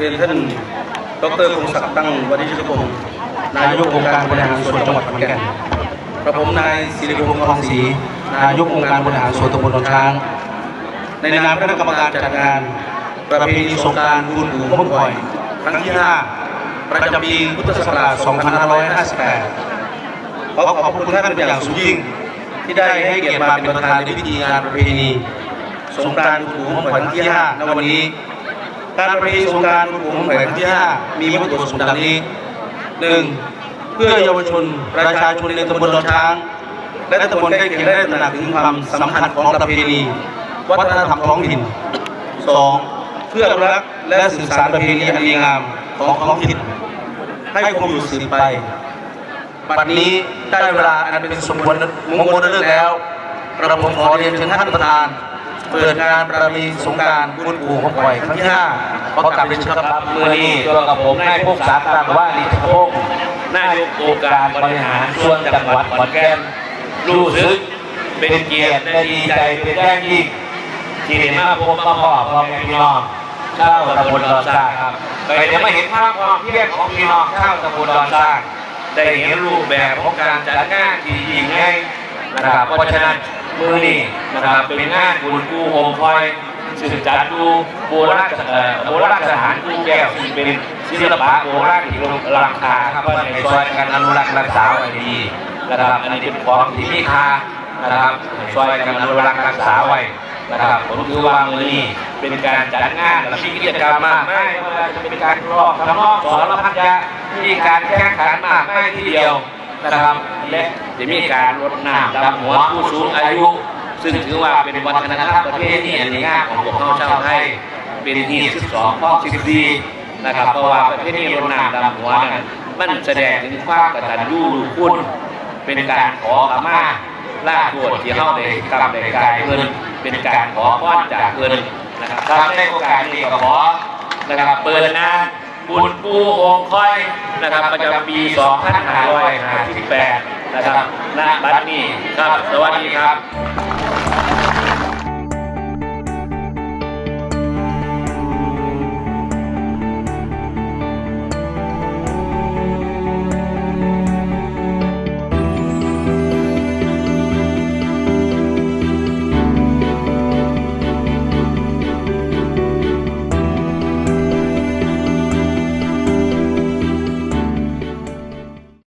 รียนท่านดรพงศักดิ์ตั้งวณิชพงศ์นายกองค์การบริหารส่วนจังหวัดขอนแก่นกระผมนายสิริพงศ์ทองศรีนายกองค์การบริหารส่วนตำบลหนองช้าง ในนามคณะกรรมการจัดงาน ประเพณีสงกรารบุญหูพ้นก่อย ครั้งที่ 5 ประจำปีพุทธศักราช 2558 ขอขอบคุณท่านเป็นอย่างสูงยิ่ง ที่ได้ให้เกียรติมาเป็นประธานในพิธีงานประเพณีสงกรารบุญหูพ้นก่อยครั้งที่ 5 ในวันนี้ การประเพณีสงการบุญหูพ้นก่อยครั้งที่5มีวัตถุประสงค์ดังนี้ 1. เพื่อเยาวชนประชาชนในตำบลดอนช้าง และตำบลใกล้เคียงได้ตระหนักถึงความสำคัญของประเพณีวัฒนธรรมท้องถิ่น 2. เพื่อรักและสืบสานประเพณีอันดีงามของท้องถิ่นให้คงอยู่สืบไปบัดนี้ได้เวลาอันเป็นสมควรมงคลเลิกแล้วกระผมขอเรียนเชิญท่านประธาน เปิดงานประเพณีสงการบุญปู่ของปล่อยครั้งที่ห้าขอกราบเรียนเชิญครับมือนี้ตัวกับผมนายพงศาตามว่าลิทพงศ์นายกองค์การบริหารส่วนจังหวัดขอนแก่นรู้สึกเป็นเกียรติและดีใจเป็นแย่ยิ่งที่ได้มาพบมาพอพ่อแม่พี่น้องชาวตำบลดอนซากครับไปเดี๋ยวมาเห็นภาพความเพียรของพี่น้องชาวตำบลดอนซากได้เห็นรูปแบบของการจัดงานที่ยิ่งใหญ่นะครับเพราะฉะนั้น มือนี้นะครับเป็นงานบุญกู้โฮมคอยซึ่งจัดดูโบราณโบราณสถานกูแก้วซึ่งเป็นศิลปะโบราณที่ลงราคาครับว่าในซอยการอนุรักษ์รักษาไว้ดีนะครับอันนี้เป็นของที่มีค่านะครับซอยการอนุรักษ์รักษาไว้นะครับผมถือว่ามือนี้เป็นการจัดงานและมีกิจกรรมมากไม่ว่าจะเป็นการร้องทำนองสอนรพันยามีการแข่งขันมากไม่ทีเดียวนะครับ และจะมีการรดน้ำดำหัวผู้สูงอายุ ซึ่งถือว่าเป็นวัฒนธรรมประเพณีอันดีงามของพวกเราชาวไทยเป็นที่12ข้อ14นะครับเพราะว่าประเพณีรดน้ำดำหัวนั้นมันแสดงถึงความกตัญญูรู้คุณเป็นการขอขมาล่าโทษที่เข้าในกรรมในกายเพิ่นเป็นการขอพรจากเพิ่นนะครับครับในโอกาสนี้ก็ขอนะครับเปิดงานบุญปูองค์ค่อยนะครับประจำปี 2558 นะครับณบัดนี้ครับ สวัสดีครับ